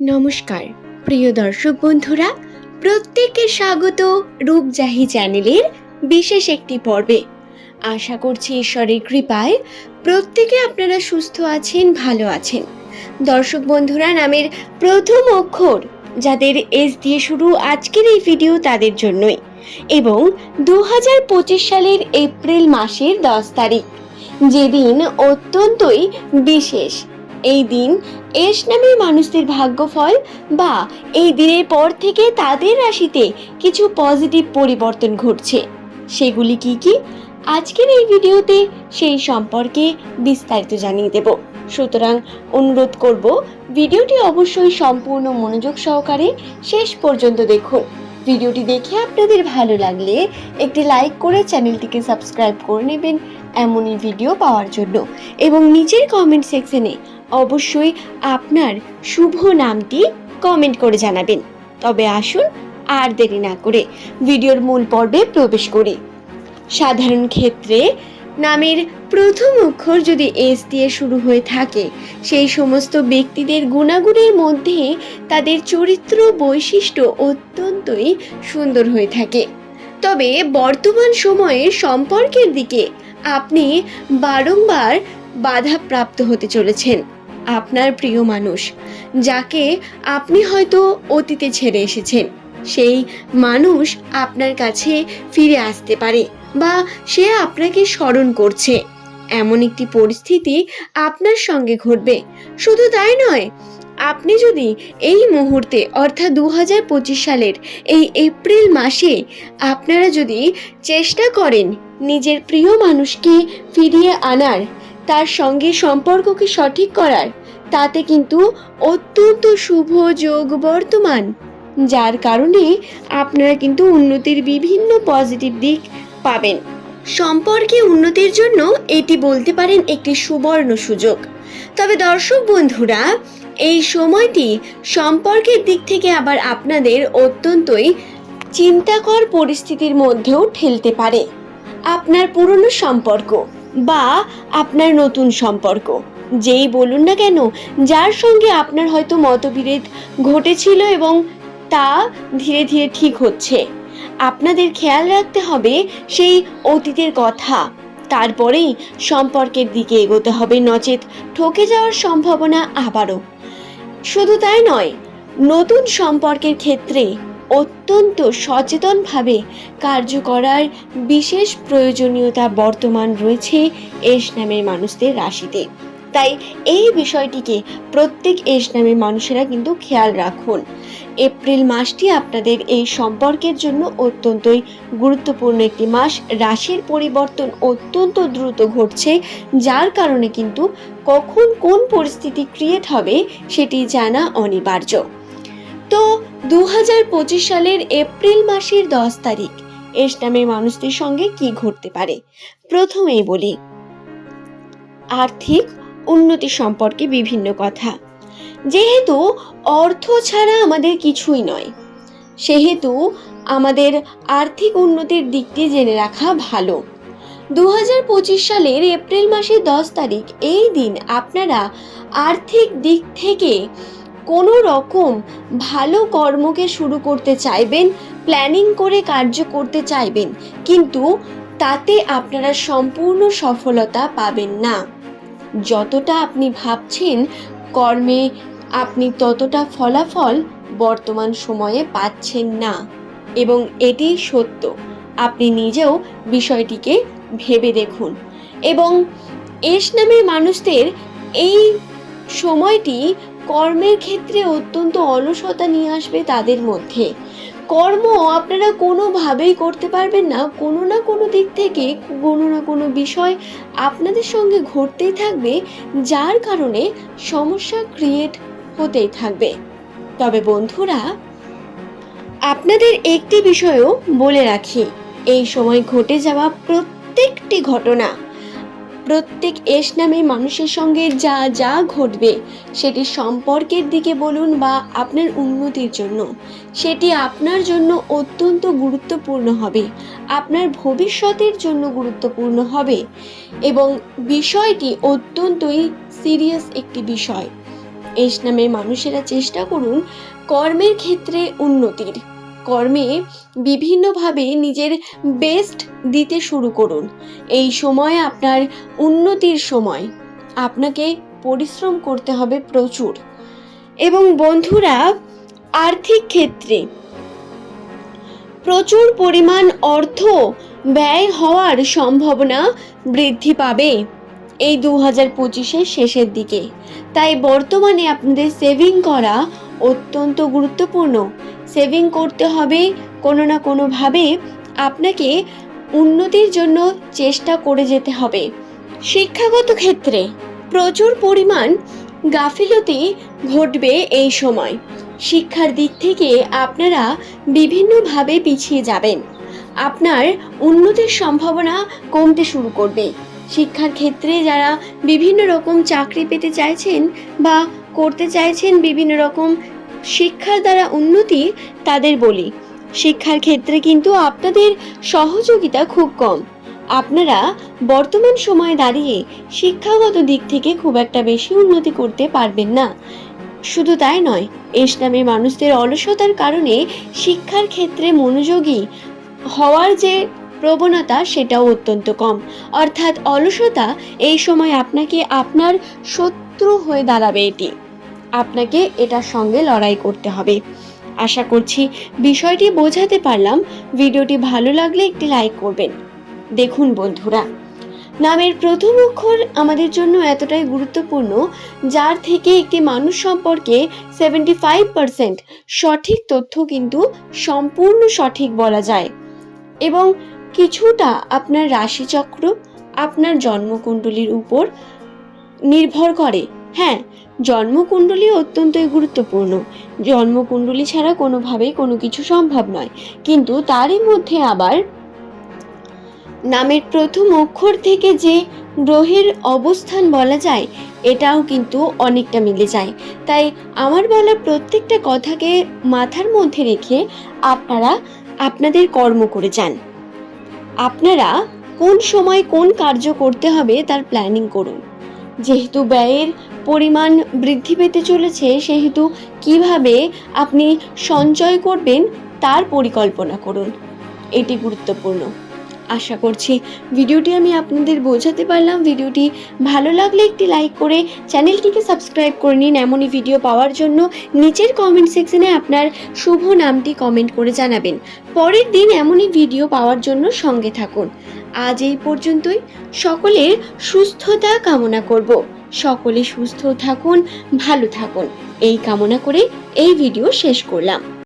নমস্কার। প্রিয় দর্শক বন্ধুরা, প্রত্যেককে স্বাগত রূপজাহি চ্যানেলের বিশেষ একটি পর্বে। আশা করছি ঈশ্বরের কৃপায় প্রত্যেকে আপনারা সুস্থ আছেন, ভালো আছেন। দর্শক বন্ধুরা, নামের প্রথম অক্ষর যাদের এস দিয়ে শুরু আজকের এই ভিডিও তাদের জন্যই এবং দু হাজার পঁচিশ সালের এপ্রিল মাসের দশ তারিখ, যেদিন অত্যন্তই বিশেষ এই দিন এস নামের মানুষদের ভাগ্যফল বা এই দিনের পর থেকে তাদের রাশিতে কিছু পজিটিভ পরিবর্তন ঘটছে। সেগুলি কি কি? আজকের এই ভিডিওতে সেই সম্পর্কে বিস্তারিত জানিয়ে দেব। সুতরাং অনুরোধ করব, ভিডিওটি অবশ্যই সম্পূর্ণ মনোযোগ সহকারে শেষ পর্যন্ত দেখুন। ভিডিওটি দেখে আপনাদের ভালো লাগলে একটি লাইক করে চ্যানেলটিকে সাবস্ক্রাইব করে নেবেন এমনই ভিডিও পাওয়ার জন্য। এবং নিচের কমেন্ট সেকশনে অবশ্যই আপনার শুভ নামটি কমেন্ট করে জানাবেন। তবে আসুন আর দেরি না করে ভিডিওর মূল পর্বে প্রবেশ করি। সাধারণ ক্ষেত্রে নামের প্রথম অক্ষর যদি এস দিয়ে শুরু হয়ে থাকে, সেই সমস্ত ব্যক্তিদের গুণাগুণের মধ্যে তাদের চরিত্র বৈশিষ্ট্য অত্যন্তই সুন্দর হয়ে থাকে। তবে বর্তমান সময়ে সম্পর্কের দিকে আপনি বারংবার বাধাপ্রাপ্ত হতে চলেছেন। আপনার প্রিয় মানুষ, যাকে আপনি হয়তো অতীতে ছেড়ে এসেছেন। সেই মানুষ আপনার কাছে ফিরে আসতে পারে বা সে আপনাকে স্মরণ করছে। এমন একটি পরিস্থিতি আপনার সঙ্গে ঘটবে। শুধু তাই নয়, আপনি যদি এই মুহূর্তে, অর্থাৎ দু হাজার পঁচিশ সালের এই এপ্রিল মাসে আপনারা যদি চেষ্টা করেন নিজের প্রিয় মানুষকে ফিরিয়ে আনার তার সঙ্গে সম্পর্ককে সঠিক করার। তাতে কিন্তু অত্যন্ত শুভ যোগ বর্তমান, যার কারণে আপনারা কিন্তু উন্নতির বিভিন্ন পজিটিভ দিক পাবেন। সম্পর্কে উন্নতির জন্য এটি বলতে পারেন একটি সুবর্ণ সুযোগ। তবে দর্শক বন্ধুরা, এই সময়টি সম্পর্কের দিক থেকে আবার আপনাদের অত্যন্তই চিন্তাকর পরিস্থিতির মধ্যেও ঠেলতে পারে। আপনার পুরনো সম্পর্ক বা আপনার নতুন সম্পর্ক। যেই বলুন না কেন, যার সঙ্গে আপনার হয়তো মতবিরোধ ঘটেছিল এবং তা ধীরে ধীরে ঠিক হচ্ছে। আপনাদের খেয়াল রাখতে হবে সেই অতীতের কথা। তারপরেই সম্পর্কের দিকে এগোতে হবে, নচেত ঠকে যাওয়ার সম্ভাবনা আবারও। শুধু তাই নয়, নতুন সম্পর্কের ক্ষেত্রে অত্যন্ত সচেতনভাবে কার্য করার বিশেষ প্রয়োজনীয়তা বর্তমান রয়েছে এস নামের মানুষদের রাশিতে। তাই এই বিষয়টিকে প্রত্যেক এস নামের মানুষেরা কিন্তু খেয়াল রাখুন। এপ্রিল মাসটি আপনাদের এই সম্পর্কের জন্য অত্যন্তই গুরুত্বপূর্ণ একটি মাস। রাশির পরিবর্তন অত্যন্ত দ্রুত ঘটছে, যার কারণে কিন্তু কখন কোন পরিস্থিতি ক্রিয়েট হবে সেটি জানা অনিবার্য। তো দু হাজার পঁচিশ সালের এপ্রিল মাসের দশ তারিখ। এস নামের মানুষদের সঙ্গে কি ঘটতে পারে? প্রথমেই বলি, আর্থিক উন্নতি সম্পর্কে বিভিন্ন কথা। যেহেতু অর্থ ছাড়া আমাদের কিছুই নয়, সেহেতু আমাদের আর্থিক উন্নতির দিকটি জেনে রাখা ভালো। দু হাজার পঁচিশ সালের এপ্রিল মাসের দশ তারিখ, এই দিন আপনারা আর্থিক দিক থেকে কোনো রকম ভালো কর্মকে শুরু করতে চাইবেন প্ল্যানিং করে কার্য করতে চাইবেন, কিন্তু তাতে আপনারা সম্পূর্ণ সফলতা পাবেন না। যতটা আপনি ভাবছেন কর্মে, আপনি ততটা ফলাফল বর্তমান সময়ে পাচ্ছেন না। এবং এটি সত্য। আপনি নিজেও বিষয়টিকে ভেবে দেখুন। এবং এস নামের মানুষদের এই সময়টি কর্মের ক্ষেত্রে অত্যন্ত অলসতা নিয়ে আসবে তাদের মধ্যে। কর্ম আপনারা কোনোভাবেই করতে পারবেন না। কোনো না কোনো দিক থেকে, কোনো না কোনো বিষয় আপনাদের সঙ্গে ঘটতেই থাকবে, যার কারণে সমস্যা ক্রিয়েট হতেই থাকবে। তবে বন্ধুরা, আপনাদের একটি বিষয়ও বলে রাখি। এই সময় ঘটে যাওয়া প্রত্যেকটি ঘটনা প্রত্যেক এস নামে মানুষের সঙ্গে যা যা ঘটবে, সেটি সম্পর্কের দিকে বলুন বা আপনার উন্নতির জন্য। সেটি আপনার জন্য অত্যন্ত গুরুত্বপূর্ণ হবে। আপনার ভবিষ্যতের জন্য গুরুত্বপূর্ণ হবে। এবং বিষয়টি অত্যন্তই সিরিয়াস একটি বিষয়। এস নামের মানুষেরা চেষ্টা করুন কর্মের ক্ষেত্রে উন্নতির। কর্মে বিভিন্নভাবে নিজের বেস্ট দিতে শুরু করুন। এই সময় আপনার উন্নতির সময়। আপনাকে পরিশ্রম করতে হবে প্রচুর। এবং বন্ধুরা, আর্থিক ক্ষেত্রে প্রচুর পরিমাণ অর্থ ব্যয় হওয়ার সম্ভাবনা বৃদ্ধি পাবে এই দু হাজার পঁচিশের শেষের দিকে। তাই বর্তমানে আপনাদের সেভিং করা অত্যন্ত গুরুত্বপূর্ণ। সেভিং করতে হবে কোনো না কোনোভাবে আপনাকে উন্নতির জন্য চেষ্টা করে যেতে হবে। শিক্ষাগত ক্ষেত্রে প্রচুর পরিমাণ গাফিলতি ঘটবে এই সময়। শিক্ষার দিক থেকে আপনারা বিভিন্নভাবে পিছিয়ে যাবেন। আপনার উন্নতির সম্ভাবনা কমতে শুরু করবে। শিক্ষার ক্ষেত্রে যারা বিভিন্ন রকম চাকরি পেতে চাইছেন বা করতে চাইছেন বিভিন্ন রকম শিক্ষার দ্বারা উন্নতি তাদের বলি। শিক্ষার ক্ষেত্রে কিন্তু আপনাদের সহযোগিতা খুব কম। আপনারা বর্তমান সময়ে দাঁড়িয়ে শিক্ষাগত দিক থেকে খুব একটা বেশি উন্নতি করতে পারবেন না। শুধু তাই নয় নামে মানুষদের অলসতার কারণে শিক্ষার ক্ষেত্রে মনোযোগী হওয়ার যে প্রবণতা, সেটাও অত্যন্ত কম। অর্থাৎ অলসতা এই সময় আপনাকে আপনার শত্রু হয়ে দাঁড়াবে এটি। আপনাকে এটার সঙ্গে লড়াই করতে হবে। আশা করছি বিষয়টি বোঝাতে পারলাম। ভিডিওটি ভালো লাগলে একটি লাইক করবেন। দেখুন বন্ধুরা, নামের প্রথম অক্ষর আমাদের জন্য এতটাই গুরুত্বপূর্ণ, যার থেকে একটি মানুষ সম্পর্কে সেভেন্টি ফাইভ সঠিক তথ্য কিন্তু সম্পূর্ণ সঠিক বলা যায়। এবং কিছুটা আপনার রাশিচক্র, আপনার জন্মকুণ্ডলীর উপর নির্ভর করে। হ্যাঁ জন্মকুণ্ডলী অত্যন্তই গুরুত্বপূর্ণ। জন্মকুণ্ডলী ছাড়া কোনোভাবেই কোনো কিছু সম্ভব নয়। কিন্তু তারই মধ্যে আবার নামের প্রথম অক্ষর থেকে যে গ্রহের অবস্থান বলা যায়, এটাও কিন্তু অনেকটা মিলে যায়। তাই আমার বলা প্রত্যেকটা কথাকে মাথার মধ্যে রেখে আপনারা আপনাদের কর্ম করে যান। আপনারা কোন সময় কোন কার্য করতে হবে তার প্ল্যানিং করুন। যেহেতু ব্যয়ের পরিমাণ বৃদ্ধি পেতে চলেছে সেহেতু কীভাবে আপনি সঞ্চয় করবেন তার পরিকল্পনা করুন। এটি গুরুত্বপূর্ণ। আশা করছি ভিডিওটি আমি আপনাদের বোঝাতে পারলাম। ভিডিওটি ভালো লাগলে একটি লাইক করে চ্যানেলটিকে সাবস্ক্রাইব করে নিন। এমনই ভিডিও পাওয়ার জন্য নিচের কমেন্ট সেকশনে আপনার শুভ নামটি কমেন্ট করে জানাবেন। পরের দিন এমনই ভিডিও পাওয়ার জন্য সঙ্গে থাকুন। আজ এই পর্যন্তই। সকলের সুস্থতা কামনা করব। সকলে সুস্থ থাকুন ভালো থাকুন। এই কামনা করে এই ভিডিও শেষ করলাম।